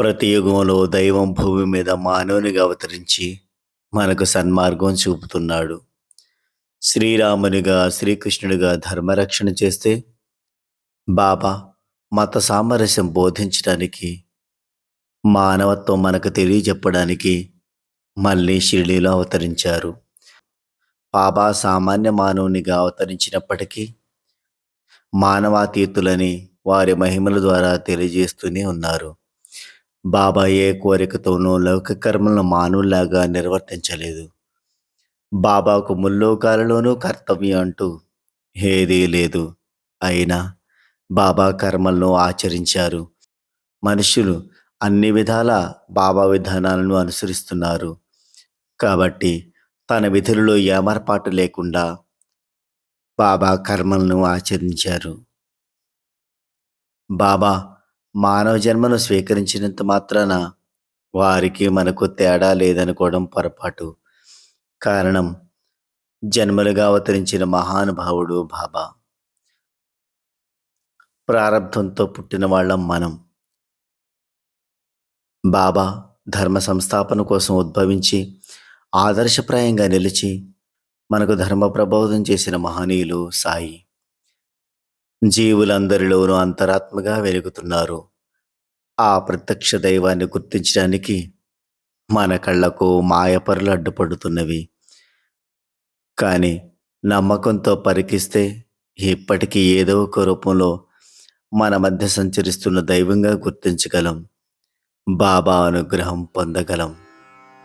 ప్రతి యుగంలో దైవం భూమి మీద మానవునిగా అవతరించి మనకు సన్మార్గం చూపుతున్నాడు. శ్రీరామునిగా శ్రీకృష్ణుడిగా ధర్మరక్షణ చేస్తే బాబా మత సామరస్యం బోధించడానికి మానవత్వం మనకు తెలియజెప్పడానికి మళ్ళీ షిరిడీలో అవతరించారు. బాబా సామాన్య మానవునిగా అవతరించినప్పటికీ మానవాతీతులని వారి మహిమల ద్వారా తెలియజేస్తూనే ఉన్నారు. బాబా ఏ కోరికతోనూ లౌక కర్మలను మానవులాగా నిర్వర్తించలేదు. బాబాకు ముల్లోకాలలోనూ కర్తవ్యం అంటూ ఏదీ లేదు. అయినా బాబా కర్మలను ఆచరించారు. మనుషులు అన్ని విధాల బాబా విధానాలను అనుసరిస్తున్నారు. కాబట్టి తన విధులలో ఏమరపాటు లేకుండా బాబా కర్మలను ఆచరించారు. బాబా మానవ జన్మను స్వీకరించినంత మాత్రాన వారికి మనకు తేడా లేదనుకోవడం పొరపాటు. కారణం జన్మలుగా అవతరించిన మహానుభావుడు బాబా. ప్రారంధంతో పుట్టిన వాళ్ళం మనం. బాబా ధర్మ సంస్థాపన కోసం ఉద్భవించి ఆదర్శప్రాయంగా నిలిచి మనకు ధర్మ ప్రబోధం చేసిన మహనీయులు సాయి. జీవులందరిలోనూ అంతరాత్మగా వెలుగుతున్నారు. ఆ ప్రత్యక్ష దైవాన్ని గుర్తించడానికి మన కళ్ళకు మాయపరులు అడ్డుపడుతున్నవి. కానీ నమ్మకంతో పరికిస్తే ఇప్పటికీ ఏదో ఒక రూపంలో మన మధ్య సంచరిస్తున్న దైవంగా గుర్తించగలం. బాబా అనుగ్రహం పొందగలం.